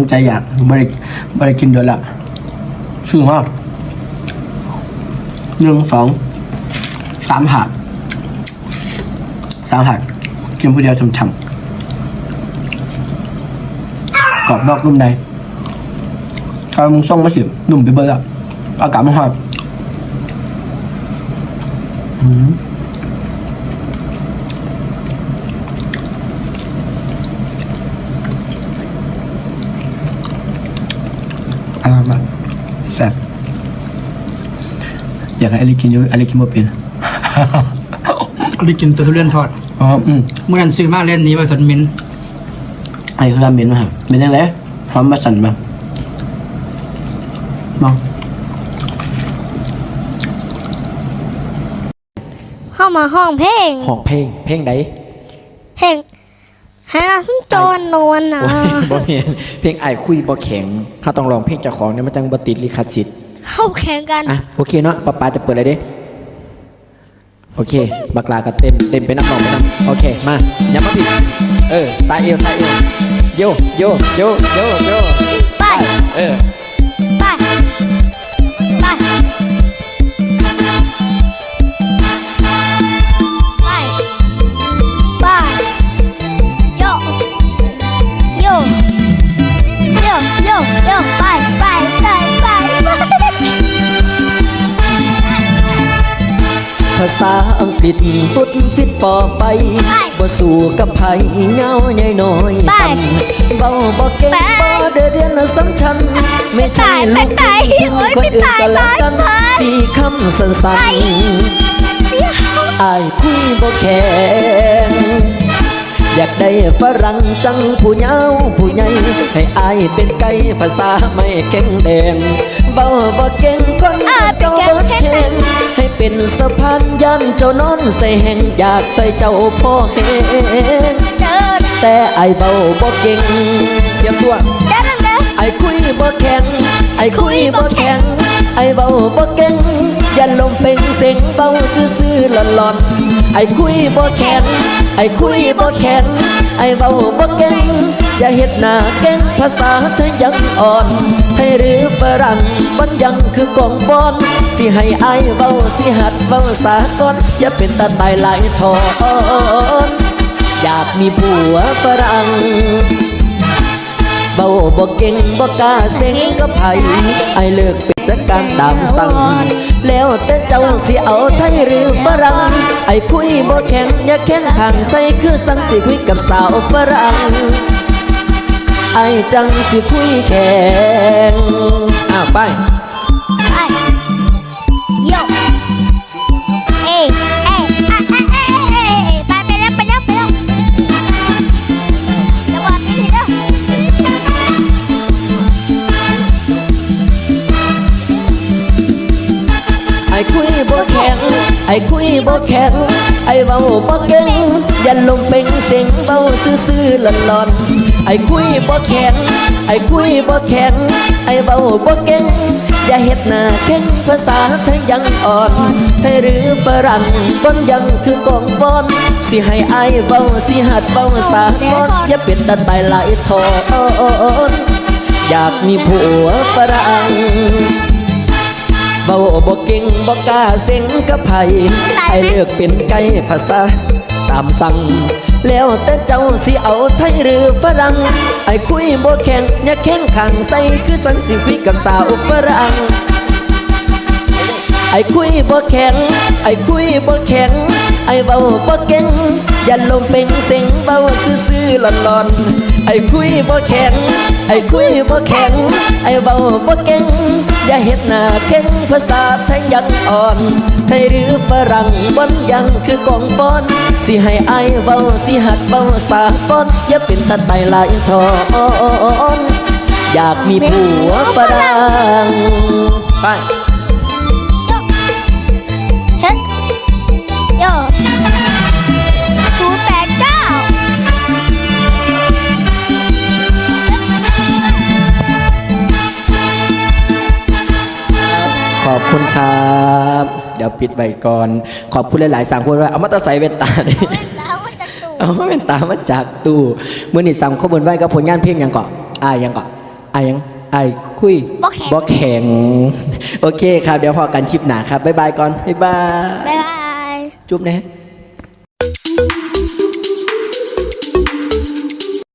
มใจอยากบริบริกินเดือนละชื่อว่าหนึ่งสองสามหักสามหักกินผู้เดียวช่ำๆกรอบนอกนุ่มในถ้ามึงส่งมาสิหนุ่มไปเบอร์ละอากาศมันหอดอืมอร่อยมากแซ่บอยากให้อลิกินเยอะอลิกินบ่เป็นก็ได้กินแตัวทุเรียนทอด อ๋ออืมเมื่อนั้นซื้อมาเล่นนี้ว่าสันมินไอ้คือราเมนมาครับเป็นยังไงหอมมาสั่นบ้างมองเข้ามาห้องเพลง ห้องเพลง เพลงใดเพลง หาซึ่งโจรนวลนะโอ้ยบ่แม่นเพลงไอ้ายคุยบ่แข็งถ้าต้องร้องเพลงเจ้าของเนี่ยมันจังบ่ติดลิขสิทธิ์เข้าแข่งกันอะโอเคเนาะป้าปาจะเปิดอะไรเด้โอเค บักลาก็เต้นเต้นไปนักร้องไปนักโอเคมาอย่ามาผิดเออสายเอวสายเอวโยโยโยโยโย ภาษาอังกฤษฟุตฟิตปอไปบ่สู้กับไผเหงาใหญ่น้อยซ้ำเบาบ่เก่งบ่เด้อเรียนสำชัน ไม่ใช่ลูกพึ่งคนอื่นก็แล้วกันสี่คำสั้นๆอายคุยบ่แข็งอยากได้ฝรั่งจังผู้เยาวผู้ใหญ่ให้อายเป็นไก่ภาษาไม่แข็งแดงเบาบ่เก่งคน เป็นสะพานยันเจ้านอนใส่แห่งอยากใส่เจ้าพ่อแหงเดินแต่ไอายเบาบ่เก่งเตรียบตัวไอคุยบ่แข็ง ไอ้คุยบ่แข็ง ไอ้เบาบ่เก่งยันลมเป็นเสียงเบาซื่อๆหลอนๆไอคุยบ่แข็ง ไอ้คุยบ่แข็งไอ้เบาบ่เก่งอย่าเฮ็ดหน้าเก่งภาษาเธอยังอ่อน ให้หรือฝรั่งมันยังคือกองบอน สิให้ไอ้เบาสิหัดเบาสากลอย่าเป็นตาตายหลายทอนอยากมีผัวฝรั่งเบาบ่เก่งบ่กล้าเซ็งกับไผไอเลิกเป็น การตามสั่งแล้วแต่เจ้าสิเอาไทยหรือฝรั่งไอ้คุยบ่แข็งอย่าแข็งขังใส่คือสั่งสิคุยกับสาวฝรั่งไอ้จังสิคุยแข็งอ้าวไป ไอ้คุยบ่แข็งไอ้เบาบ่เก่งย่าลงเป็นเสียงเบาซื่อๆหลอนๆไอ้คุยบ่แข็งไอ้คุยบ่แข็งไอ้เบาบ่เก่งอย่าเฮ็ดหน้าเก่งภาษาไทยยังอ่อนไทยหรือฝรั่งต้นยังคือกองบอนสิให้ไอ้เบาสิหัดเบาสากลอย่าเป็นตาตายหลายทอนอยากมีผัวฝรั่ง เบาบ่เก่งบ่กล้าเซ็งกับไผไอเลือกเป็นไก่ภาษาตามสั่ง แล้วแต่เจ้าสิเอาไทยหรือฝรั่ง ไอคุยบ่แข็งอย่าแข็งขังใส่คือสันสิคุยกับสาวฝรั่งไอ้คุยบ่แข็ง ไอ้คุยบ่แข็ง ไอ้เบาบ่เก่ง ย่าลงเป็นเสียงเบาซื่อๆหลอนๆไอ้คุยบ่แข็ง ไอ้คุยบ่แข็ง ไอ้เบาบ่เก่ง อย่าเฮ็ดหน้าเก่งภาษาไทยยังอ่อน ไทยหรือฝรั่งบนยังคือกองบอน สิให้ไอ้เบาสิหัดเบาสากลอน อย่าเป็นตาไตหลายทอนอยากมีผัวฝรั่งไป คุณครับ เดี๋ยวปิดไว้ก่อน ขอบคุณหลายๆสั่งคนว่าเอามาตะใส่เวนตาดิแล้วมันจะตู่เอามาเวนตามาจากตู้มื่อนี่สั่งข้อมูลไว้กับผลงานเพลงหยังเกาะอ่าหยังเกาะไอ้ยังไอ้คุยบ่แข็งบ่แข็ง โอเคครับ เดี๋ยวพอกันคลิปหนาครับ บ๊ายบายก่อน บ๊ายบาย บ๊ายบาย จุ๊บนะ